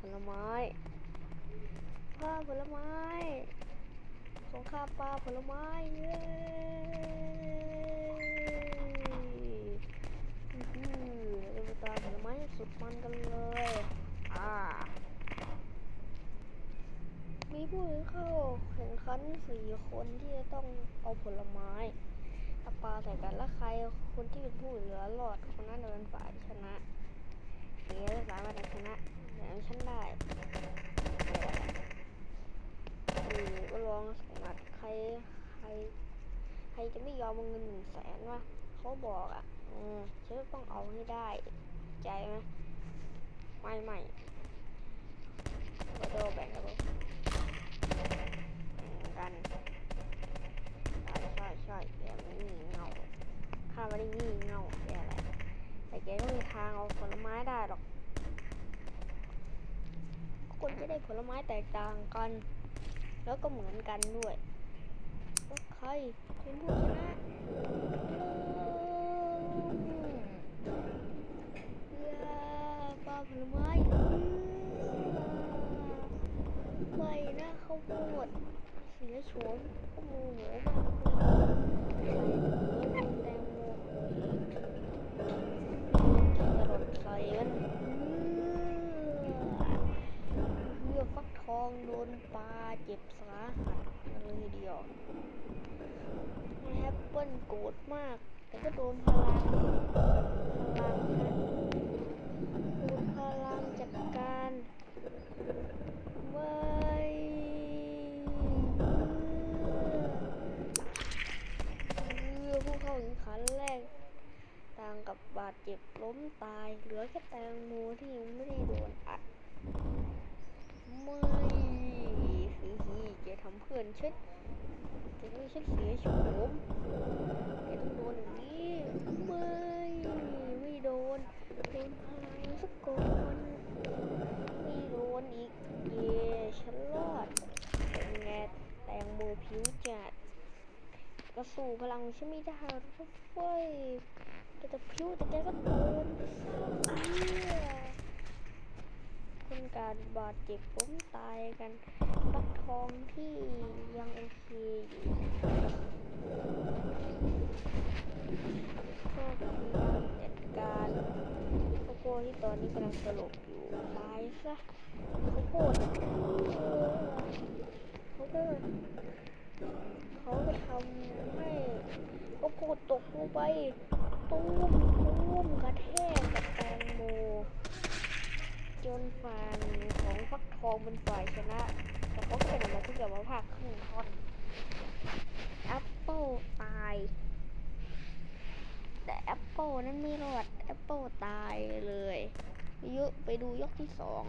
ผลไม้ปลาผลไม้ สงครามปลาผลไม้เย้อือหือเราไปตามผลไม้สุดมันกันเลย อ่า มีผู้เข้าแข่งขันสี่คนที่จะต้องเอาผลไม้เอาปลาใส่กันแล้วใครคนที่เป็นผู้เหลือรอดคนนั้นจะเป็นฝ่ายชนะเอ๋สามารถชนะ อย่าฉันได้เออก็ลองสมัครใครใคร ใครจะไม่ยอมเอาเงินหนึ่งแสนวะเขาบอกอะ อืมฉันต้องเอาให้ได้ ใจไหมไม่ไม่ก็โดนแบ่งกันกันใช่ใช่แกไม่มีเงาข้าไม่ได้งี่เงาแกอะไรแต่แกไม่มีทางเอาผลไม้ได้หรอก คนจะได้ผลไม้แตกต่างกัน แล้วก็เหมือนกันด้วยแล้วใครเป็นผู้ชนะเย้ปลาผลไม้ไม่นะเขาวโพดเสียโฉมก็โมโหมากเลยใส่เหลือแตงโมจะหล่นใส่กันเพื่อฟักท องโดนปลาเจ็บสาหัสเลยเดียวแอปเปิลโกรธมาก แต่ก็โดนพลังพลังนะโดนพลังจัดการไม่เรือผู้เข้าแข่งขันแรก ต่างกับบาดเจ็บล้มตาย เหลือแค่แตงโมที่ยังไม่ได้โดนอัด ไม่คือฮีแกทำเพื่อนเช็ดแกไม่เช็ดเสียโฉมแกต้องโดนอย่างนี้ไม่ไม่โดนโดนพลังสักก่อนไม่โดนอีกเย่ฉันรอดเป็นไงแตงโมผิวจัดก็สู้พลังฉันไม่ได้หรอกเว้ยแกจะพิ้วแต่แกก็โดนเหี้ย คนการบาดเจ็บล้มตายกันฟักทองที่ยังโอเคอยู่ก็พยายามจัดการข้าวโพดที่ตอนนี้กำลังสลบอยู่ตายซะข้าโพดเออเขาก็เขาจะทำให้ข้าวโพดตกลงไปตุ้มตุ้มกระแทกกับแตงโม จนฝ่ายของฟักทองเป็นฝ่ายชนะ แต่เขาก็เป็นอะไรที่เกี่ยวกับภาคครึ่งท่อนแอปเปิลตาย แต่แอปเปิลนั้นไม่รอดแอปเปิลตายเลยยอะไปดูยกที่สอง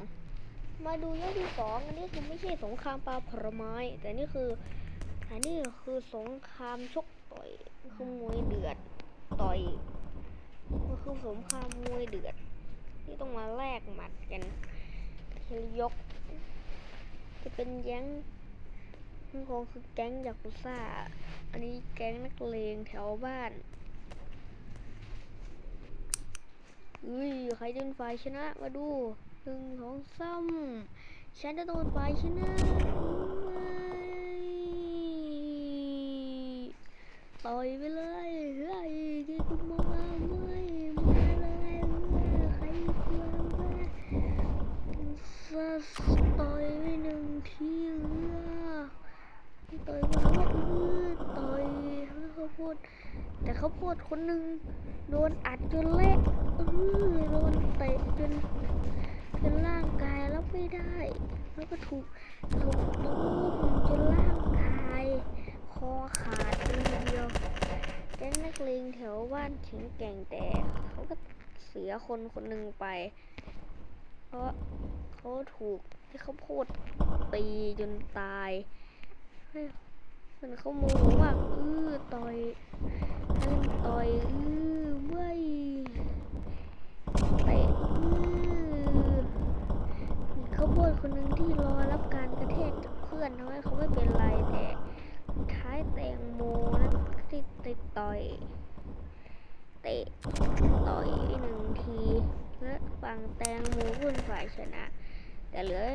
มาดูยกที่สองอันนี้คือไม่ใช่สงครามปลาผลไม้ แต่นี่คืออันนี้คือสงครามชกต่อยคือมวยเดือดต่อยมันคือสงครามมวยเดือด ที่ต้องมาแลกหมัดกันทีลยก จะเป็นแย้งมันคงคือแก๊งยากุซ่า อันนี้แก๊งนักเลงแถวบ้านอุ้ยใครจะเป็นฝ่ายชนะ มาดูหนึ่งสองสามฉันจะโดนฝ่ายชนะไม่ต่อยไปเลย แต่เขาพูดคนหนึ่งโดนอัดจนเละเออโดนเตะจนจนร่างกายรับไม่ได้ แล้วก็ถูกถูกตุ้มจนร่างกายคอขาดเลยทีเดียวแก๊งนักเลงแถวบ้านแข็งแกร่งแต่เขาก็เสียคนคนหนึ่งไป เพราะเขาถูกที่เขาพูดตีจนตายเฮ้ยมันเขาโมโหมากอื้อต่อย ต่อยอื้อไม่เตะอื้อมีเขาพูดคนหนึ่งที่รอรับการกระแทกจากเพื่อนทำให้เขาไม่เป็นไรแต่ท้ายแตงโมนั้นที่ติดต่อย เตะต่อยหนึ่งทีและฝั่งแตงโมเป็นฝ่ายชนะ แต่เหลือ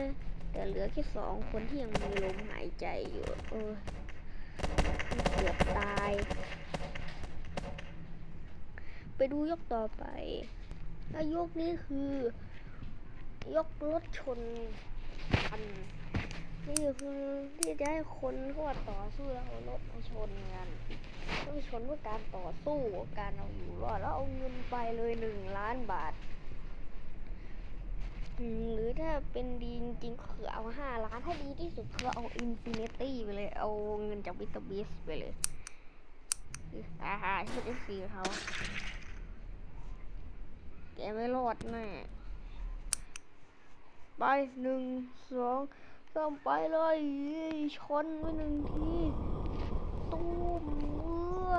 แต่เหลือแค่สองคนที่ยังมีลมหายใจอยู่ เออเกือบตาย ไปดูยกต่อไปแล้วยกนี้คือ ยกรถชนกันนี่คือที่จะให้คนเขาว่าต่อสู้แล้วเอารถมาชนกันต้องชนเพื่อการต่อสู้การเอาอยู่รอดแล้วเอาเงินไปเลยหนึ่งล้านบาทหรือถ้าเป็นดีจริงก็คือเอาห้าล้านถ้าดีที่สุดคือเอาอินฟินิตี้ไปเลย เอาเงินจากวิตาบิสไปเลยอ่าหาที่เป็นสีเขา แกไม่รอดแน่ไปหนึ่งสองสามไปเลยชนไปหนึ่งทีตูมเมื่อ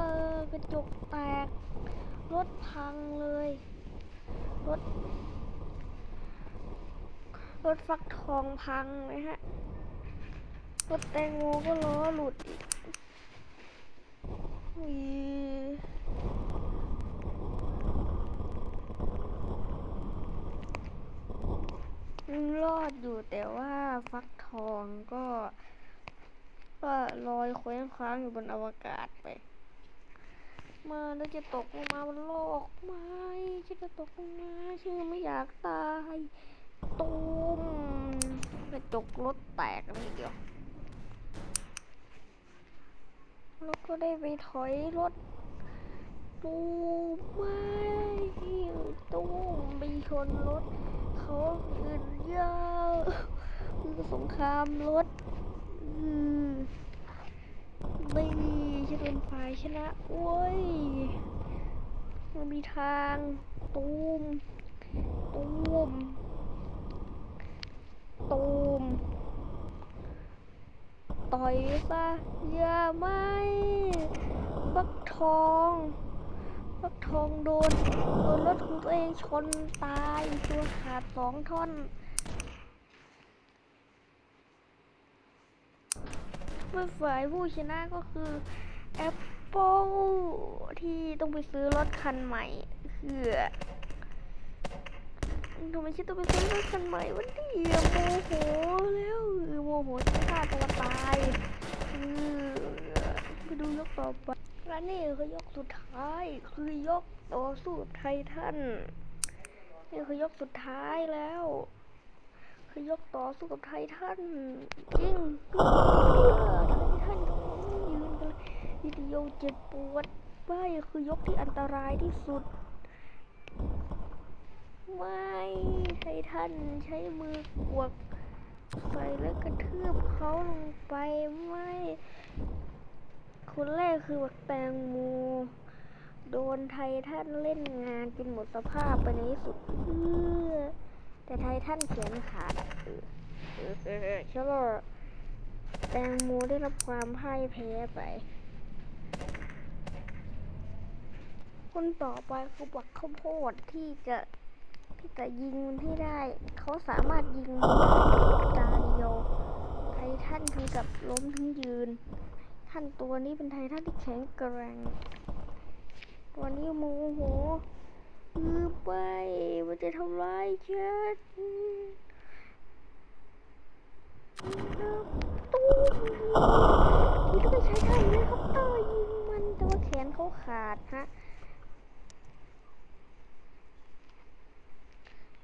กระจกแตก รถพังเลย รถ รถฟักทองพังเลยฮะ รถแตงโมก็ล้อหลุดอีกอุ๊ยยัง รอดอยู่แต่ว่าฟักทองก็ ก็ลอยเคว้งคว้างอยู่บนอวกาศไป มาแล้วจะตกลงมาบนโลกไหมฉันจะตกลงมาฉันไม่อยากตายตูมกระจกรถแตกเลยเดียวแล้วก็ได้ไปถอยรถตูมไม่ตูมไปชนรถเขายืน ยาวคือสงครามรถอืมไม่ฉันเป็นฝ่ายชนะโว้ยมันมีทางตูมตูมตูมต่อยซะอย่าไม่ฟักทองฟักทองโดนโดนรถของตัวเองชนตายตัวขาดสองท่อน เมื่อ ฝ่ายผู้ชนะก็คือ Apple ที่ต้องไปซื้อรถคันใหม่คือทำไมฉันต้องไปซื้อรถคันใหม่วันนี้โมโหแล้วโมโหจะฆ่าตัวตายเออไปดูยกต่อไปและนี่คือยกสุดท้ายคือยกต่อสู้ไททันนี่คือยกสุดท้ายแล้ว คือยกต่อสู้กับไททันจริงไททันยืนกันเลยวิดีโอเจ็บปวดไปคือยกที่อันตรายที่สุด ไม่ไททันใช้มือกวกใส่แล้วกระทืบเขาลงไปไม่คนแรกคือบักแตงโมโดนไททันเล่นงานจนหมดสภาพไปในที่สุดเออแต่ไททันเขียนขาดเออเออเออช่ป่ะแตงโมได้รับความพ่ายแพ้ไป คนต่อไปคือบักข้าวโพดที่จะที่จะยิงมันให้ได้ เขาสามารถยิงตาเดียวไททันถึงกับล้มทั้งยืน ท่านตัวนี้เป็นไททันที่แข็งแกร่งตัวนี้โมโหอือไปมันจะทำร้ายฉันตู้ที่ต้องไปใช้ไท่าเฮลิคอปเตอร์ยิงมันแต่ว่าแขนเขาขาดฮะ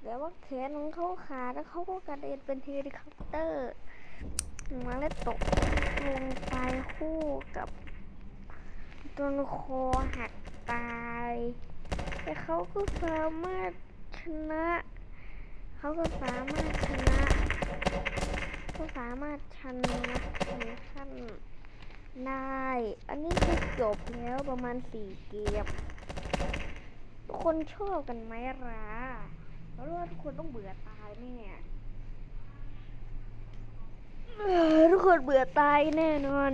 แต่ว่าแขนของเขาขาดแล้วเขาก็กระเด็นเป็นเฮลิคอปเตอร์มาแล้วตกลงไปคู่กับจนคอหักตาย แต่เขาก็สามารถชนะ เขาก็สามารถชนะก็สามารถชนะถึงขั้นได้ อันนี้คือจบแล้วประมาณสี่เกมทุกคนชอบกันไหมล่ะ เพราะว่าทุกคนต้องเบื่อตายแน่ทุกคนเบื่อตายแน่นอน